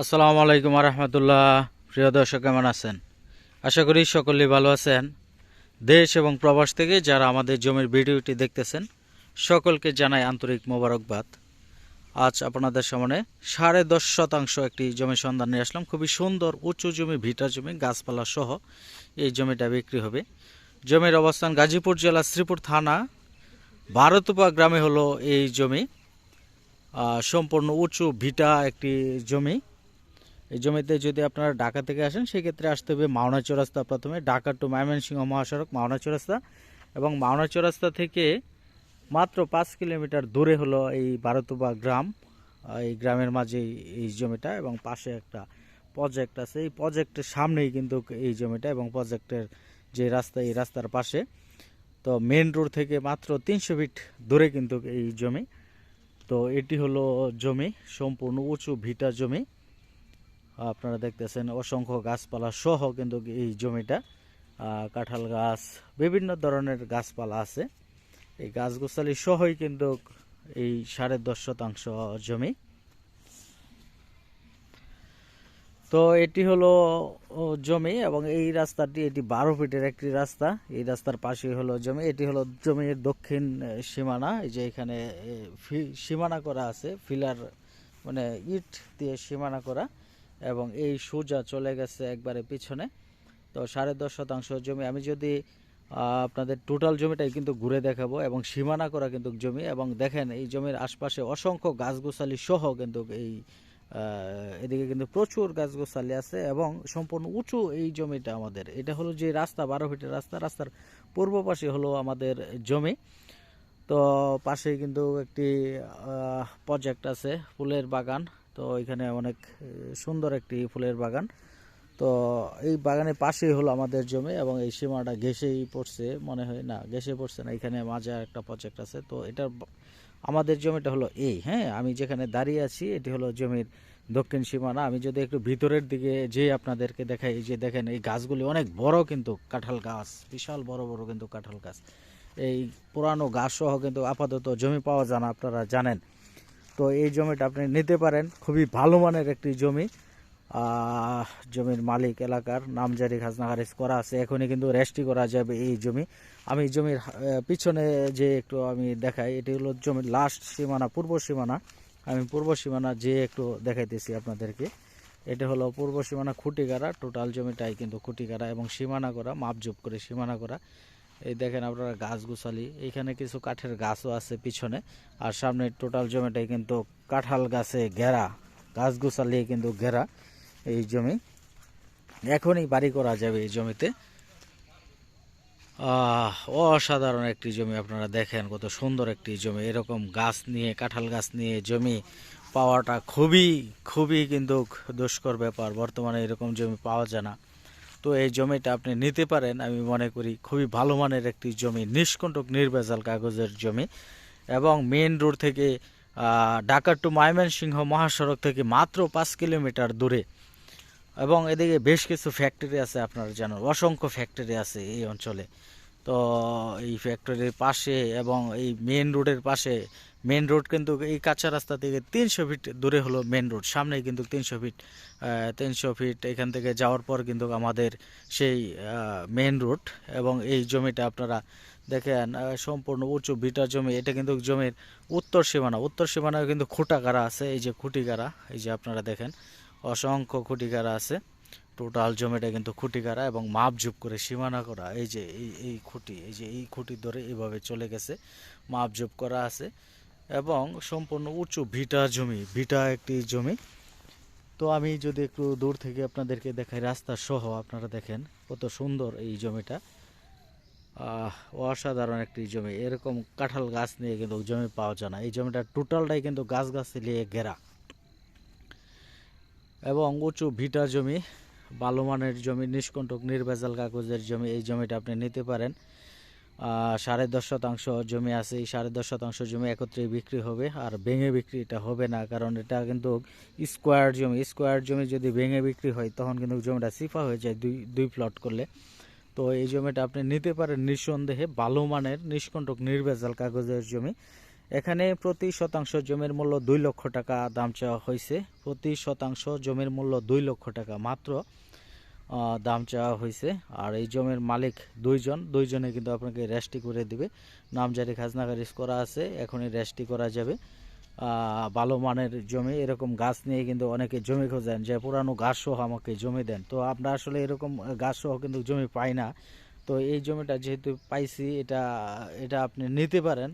আসসালামু আলাইকুম রহমতুল্লাহ প্রিয় দর্শক, কেমন আছেন? আশা করি সকলেই ভালো আছেন। দেশ এবং প্রবাস থেকে যারা আমাদের জমির ভিডিওটি দেখতেছেন, সকলকে জানাই আন্তরিক মোবারকবাদ। আজ আপনাদের সামনে সাড়ে দশ শতাংশ একটি জমি সন্ধান নিয়ে আসলাম। খুবই সুন্দর, উঁচু জমি, ভিটা জমি, গাছপালা সহ এই জমিটা বিক্রি হবে। জমির অবস্থান গাজীপুর জেলা শ্রীপুর থানা ভারতপা গ্রামে হলো এই জমি। সম্পূর্ণ উঁচু, ভিটা একটি জমি। এই জমিতে যদি আপনারা ঢাকা থেকে আসেন, সেক্ষেত্রে আসতে হবে মাওনা চৌরাস্তা প্রথমে, ঢাকা টু ময়মনসিংহ মহাসড়ক, মাওনা চৌরাস্তা। এবং মাওনা চৌরাস্তা থেকে মাত্র পাঁচ কিলোমিটার দূরে হলো এই বারোতুবা গ্রাম এই গ্রামের মাঝে এই জমিটা এবং পাশে একটা প্রজেক্ট আছে। এই প্রজেক্টের সামনেই কিন্তু এই জমিটা এবং প্রজেক্টের যে রাস্তা, এই রাস্তার পাশে। তো মেন রোড থেকে মাত্র তিনশো ফিট দূরে কিন্তু এই জমি। তো এটি হলো জমি, সম্পূর্ণ উঁচু ভিটা জমি। আপনারা দেখতেছেন অসংখ্য গাছপালা সহ কিন্তু এই জমিটা কাঁঠাল গাছ, বিভিন্ন ধরনের গাছপালা আছে। এই গাছগোছালি সহই কিন্তু এই সাড়ে দশ শতাংশ জমি। তো এটি হলো জমি এবং এই রাস্তাটি এটি বারো ফিটের একটি রাস্তা। এই রাস্তার পাশেই হলো জমি। এটি হলো জমির দক্ষিণ সীমানা। এই যে এখানে সীমানা করা আছে। ফিলার মানে ইট দিয়ে সীমানা করা। এবং এই সোজা চলে গেছে একবারে পিছনে। তো সাড়ে দশ শতাংশ জমি। আমি যদি আপনাদের টোটাল জমিটাই কিন্তু ঘুরে দেখাবো এবং সীমানা করা কিন্তু জমি এবং দেখেন এই জমির আশপাশে অসংখ্য গাছগোছালি সহ কিন্তু এই এদিকে কিন্তু প্রচুর গাছগোছালি আছে এবং সম্পূর্ণ উঁচু এই জমিটা আমাদের। এটা হলো যে রাস্তা, বারো ফিটের রাস্তা। রাস্তার পূর্ব পাশে হলো আমাদের জমি। তো পাশে কিন্তু একটি প্রজেক্ট আছে, ফুলের বাগান। তো এখানে অনেক সুন্দর একটি ফুলের বাগান। তো এই বাগানের পাশেই হলো আমাদের জমি এবং এই সীমাটা ঘেসেই পড়ছে, মনে হয় না ঘেসে পড়ছে না। এখানে মাঝে একটা প্রজেক্ট আছে। তো এটা আমাদের জমিটা হলো এই হ্যাঁ? আমি যেখানে দাঁড়িয়ে আছি, এটি হলো জমির দক্ষিণ সীমানা। আমি যদি একটু ভিতরের দিকে যে আপনাদেরকে দেখাই যে দেখেন, এই গাছগুলি অনেক বড় কিন্তু কাঁঠাল গাছ, বিশাল বড় বড় কিন্তু কাঁঠাল গাছ। এই পুরানো গাছ সহ কিন্তু আপাতত জমি পাওয়া যায় না, আপনারা জানেন। তো এই জমিটা আপনি নিতে পারেন। খুবই ভালো মানের একটি জমি। জমির মালিক এলাকার নামজারি খাজনা খারিজ করা আছে। এখনই কিন্তু রেস্টি করা যাবে এই জমি। আমি জমির পিছনে যে একটু আমি দেখাই, এটি হলো জমির লাস্ট সীমানা, পূর্ব সীমানা। আমি পূর্ব সীমানা যে একটু দেখাইতেছি আপনাদেরকে। এটা হলো পূর্ব সীমানা খুঁটিগাড়া। টোটাল জমিটাই কিন্তু খুঁটিগাড়া এবং সীমানা করা, মাপজোপ করে সীমানা করা। এই দেখেন আপনারা গাছ গুছালি। এখানে কিছু কাঠের গাছও আছে পিছনে। আর সামনে টোটাল জমিটাই কিন্তু কাঁঠাল গাছে ঘেরা। গাছ গুছালিয়ে কিন্তু ঘেরা এই জমি। এখনই বাড়ি করা যাবে এই জমিতে। অসাধারণ একটি জমি আপনারা দেখেন, কত সুন্দর একটি জমি। এরকম গাছ নিয়ে, কাঁঠাল গাছ নিয়ে জমি পাওয়াটা খুবই খুবই কিন্তু দুষ্কর ব্যাপার। বর্তমানে এরকম জমি পাওয়া যায় না। তো এই জমিটা আপনি নিতে পারেন। আমি মনে করি খুবই ভালো মানের একটি জমি, নিষ্কণ্টক, নির্ভেজাল কাগজের জমি এবং মেন রোড থেকে ঢাকা টু ময়মনসিংহ মহাসড়ক থেকে মাত্র পাঁচ কিলোমিটার দূরে এবং এদিকে বেশ কিছু ফ্যাক্টরি আছে আপনার জানেন, অসংখ্য ফ্যাক্টরি আছে এই অঞ্চলে। তো এই ফ্যাক্টরির পাশে এবং এই মেন রোডের পাশে মেন রোড কিন্তু এই কাঁচা রাস্তা থেকে তিনশো ফিট দূরে হলো মেন রোড। সামনেই কিন্তু তিনশো ফিট তিনশো ফিট এখান থেকে যাওয়ার পর কিন্তু আমাদের সেই মেন রোড এবং এই জমিটা আপনারা দেখেন সম্পূর্ণ উঁচু বিটা জমি। এটা কিন্তু জমির উত্তর সীমানা। উত্তর সীমানায় কিন্তু খুঁটা গাড়া আছে, এই যে খুঁটি গাড়া এই যে আপনারা দেখেন, অসংখ্য খুঁটি গাড়া আছে। টোটাল জমিটা কিন্তু খুঁটি গাড়া এবং মাপ ঝুপ করে সীমানা করা। এই যে এই এই খুঁটি, এই যে এই খুঁটি ধরে এইভাবে চলে গেছে মাপ ঝুপ করা আছে। এবং সম্পূর্ণ উঁচু ভিটা জমি, ভিটা একটি জমি। তো আমি যদি একটু দূর থেকে আপনাদেরকে দেখাই রাস্তা সহ আপনারা দেখেন কত সুন্দর এই জমিটা। অসাধারণ একটি জমি। এরকম কাঁঠাল গাছ নিয়ে কিন্তু জমি পাওয়া যায় না। এই জমিটা টোটালটাই কিন্তু গাছ গাছ নিয়ে ঘেরা। এবং উঁচু ভিটা জমি ভালো মানের জমি, নিষ্কণ্টক, নির্ভেজাল কাগজের জমি, এই জমিটা আপনি নিতে পারেন। সাড়ে দশ শতাংশ জমি আছে, এই সাড়ে দশ শতাংশ জমি একত্রে বিক্রি হবে, আর ভেঙে বিক্রি এটা হবে না, কারণ এটা কিন্তু স্কোয়ার জমি। স্কোয়ার জমি যদি ভেঙে বিক্রি হয়, তখন কিন্তু জমিটা সিফা হয়ে যায় দুই দুই প্লট করলে। তো এই জমিটা আপনি নিতে পারেন নিঃসন্দেহে ভালো মানের নিষ্কণ্টক নির্ভেজাল কাগজের জমি। এখানে প্রতি শতাংশ জমির মূল্য দুই লক্ষ টাকা দাম চাওয়া হয়েছে। প্রতি শতাংশ জমির মূল্য দুই লক্ষ টাকা মাত্র। দাম চাওয়া হয়েছে আর এই জমির মালিক দুইজন, দুইজনে কিন্তু আপনাকে রেস্টি করে দিবে। নামজারি খাজনা খারিজ করা আছে, এখনই রেস্টি করা যাবে। ভালো মানের জমি, এরকম গাছ নিয়ে কিন্তু অনেকে জমি খোঁজেন, যে পুরানো গাছ সহ আমাকে জমি দেন। তো আমরা আসলে এরকম গাছ সহ কিন্তু জমি পাই না। তো এই জমিটা যেহেতু পাইছি, এটা এটা আপনি নিতে পারেন।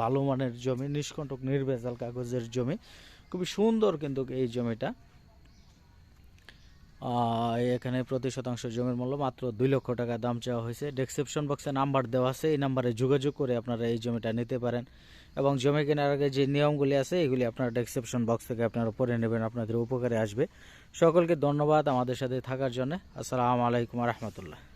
ভালো মানের জমি, নিষ্কণ্টক নির্ভেজাল কাগজের জমি। খুবই সুন্দর কিন্তু এই জমিটা। এখানে প্রতি শতাংশ জমির মূল্য মাত্র দুই লক্ষ টাকা দাম চাওয়া হয়েছে। ডেসক্রিপশন বক্সে নাম্বার দেওয়া আছে, এই নাম্বারে যোগাযোগ করে আপনারা এই জমিটা নিতে পারেন। এবং জমি কেনার আগে যে নিয়মগুলি আছে, এগুলি আপনারা ডেসক্রিপশন বক্স থেকে আপনারা পড়ে নেবেন, আপনাদের উপকারে আসবে। সকলকে ধন্যবাদ আমাদের সাথে থাকার জন্য। আসসালামু আলাইকুম রহমতুল্লাহ।